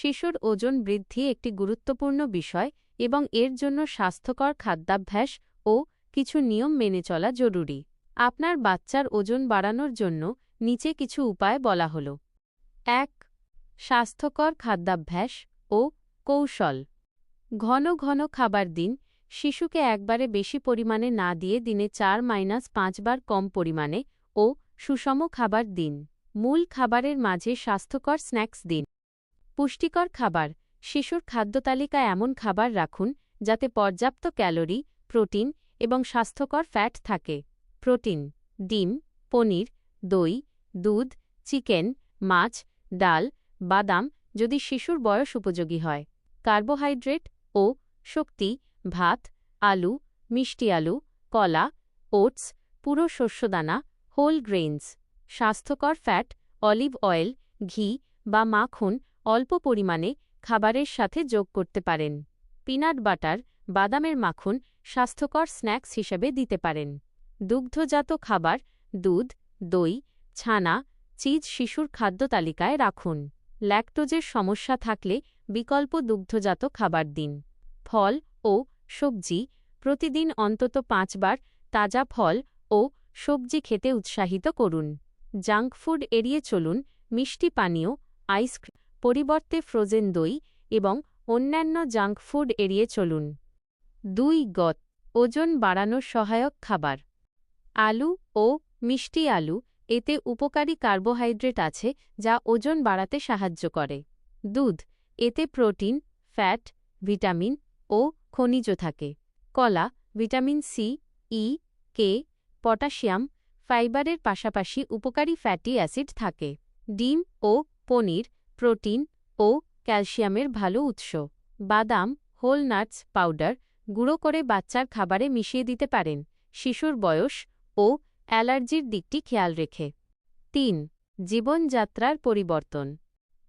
শিশুর ওজন বৃদ্ধি একটি গুরুত্বপূর্ণ বিষয় এবং এর জন্য স্বাস্থ্যকর খাদ্যাভ্যাস ও কিছু নিয়ম মেনে চলা জরুরি। আপনার বাচ্চার ওজন বাড়ানোর জন্য নিচে কিছু উপায় বলা হল। এক, স্বাস্থ্যকর খাদ্যাভ্যাস ও কৌশল। ঘন ঘন খাবার দিন, শিশুকে একবারে বেশি পরিমাণে না দিয়ে দিনে চার মাইনাস পাঁচবার কম পরিমাণে ও সুষম খাবার দিন। মূল খাবারের মাঝে স্বাস্থ্যকর স্ন্যাক্স দিন। পুষ্টিকর খাবার। শিশুর খাদ্যতালিকায় এমন খাবার রাখুন যাতে পর্যাপ্ত ক্যালোরি, প্রোটিন এবং স্বাস্থ্যকর ফ্যাট থাকে। প্রোটিন, ডিম, পনির, দই, দুধ, চিকেন, মাছ, ডাল, বাদাম যদি শিশুর বয়স উপযোগী হয়। কার্বোহাইড্রেট ও শক্তি, ভাত, আলু, মিষ্টি আলু, কলা, ওটস, পুরো শস্যদানা, হোল গ্রেইনস। স্বাস্থ্যকর ফ্যাট, অলিভ অয়েল, ঘি বা মাখন অল্প পরিমাণে খাবারের সাথে যোগ করতে পারেন। পিনাট বাটার, বাদামের মাখন স্বাস্থ্যকর স্ন্যাক্স হিসেবে দিতে পারেন। দুগ্ধজাত খাবার, দুধ, দই, ছানা, চিজ শিশুর খাদ্য তালিকায় রাখুন। ল্যাকটোজের সমস্যা থাকলে বিকল্প দুগ্ধজাত খাবার দিন। ফল ও সবজি, প্রতিদিন অন্তত পাঁচবার তাজা ফল ও সবজি খেতে উৎসাহিত করুন। জাঙ্ক ফুড এড়িয়ে চলুন, মিষ্টি পানীয়, আইসক্রিম পরিবর্তে ফ্রোজেন দই এবং অন্যান্য জাঙ্ক ফুড এড়িয়ে চলুন। দুই গত ওজন বাড়ানোর সহায়ক খাবার। আলু ও মিষ্টি আলু এতে উপকারী কার্বোহাইড্রেট আছে যা ওজন বাড়াতে সাহায্য করে। দুধ, এতে প্রোটিন, ফ্যাট, ভিটামিন ও খনিজ থাকে। কলা, vitamin C, E, K, potassium, ফাইবারের পাশাপাশি উপকারী ফ্যাটি অ্যাসিড থাকে। ডিম ও পনির প্রোটিন ও ক্যালসিয়ামের ভালো উৎস। বাদাম, হোল নাটস পাউডার গুঁড়ো করে বাচ্চার খাবারে মিশিয়ে দিতে পারেন। শিশুর বয়স ও অ্যালার্জির দিকটি খেয়াল রেখে। তিন, জীবনযাত্রার পরিবর্তন।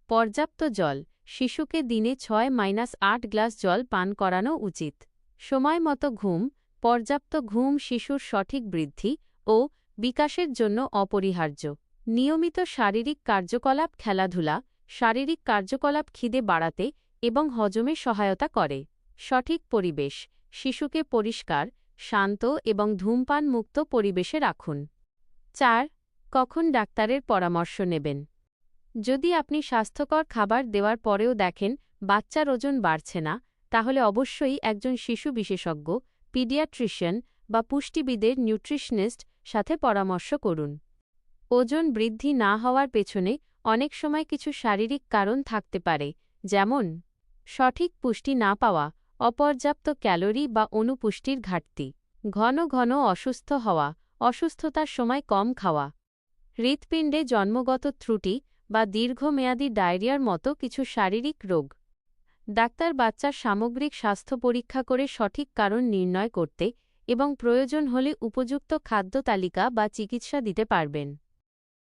পর্যাপ্ত জল। শিশুকে দিনে ছয় মাইনাস আট গ্লাস জল পান করানো উচিত। সময় মতো ঘুম, পর্যাপ্ত ঘুম শিশুর সঠিক বৃদ্ধি ও বিকাশের জন্য অপরিহার্য। নিয়মিত শারীরিক কার্যকলাপ, খেলাধুলা শারীরিক কার্যকলাপ খিদে বাড়াতে এবং হজমে সহায়তা করে। সঠিক পরিবেশ, শিশুকে পরিষ্কার, শান্ত এবং ধূমপান মুক্ত পরিবেশে রাখুন। চার, কখন ডাক্তারের পরামর্শ নেবেন? যদি আপনি স্বাস্থ্যকর খাবার দেওয়ার পরেও দেখেন বাচ্চার ওজন বাড়ছে না, তাহলে অবশ্যই একজন শিশু বিশেষজ্ঞ, পিডিয়াট্রিশিয়ান বা পুষ্টিবিদের নিউট্রিশনিস্ট সাথে পরামর্শ করুন। ওজন বৃদ্ধি না হওয়ার পেছনে অনেক সময় কিছু শারীরিক কারণ থাকতে পারে, যেমন সঠিক পুষ্টি না পাওয়া, অপর্যাপ্ত ক্যালোরি বা অনুপুষ্টির ঘাটতি, ঘন ঘন অসুস্থ হওয়া, অসুস্থতার সময় কম খাওয়া, হৃৎপিণ্ডে জন্মগত ত্রুটি বা দীর্ঘমেয়াদী ডায়রিয়ার মতো কিছু শারীরিক রোগ। ডাক্তার বাচ্চার সামগ্রিক স্বাস্থ্য পরীক্ষা করে সঠিক কারণ নির্ণয় করতে এবং প্রয়োজন হলে উপযুক্ত খাদ্য তালিকা বা চিকিৎসা দিতে পারবেন।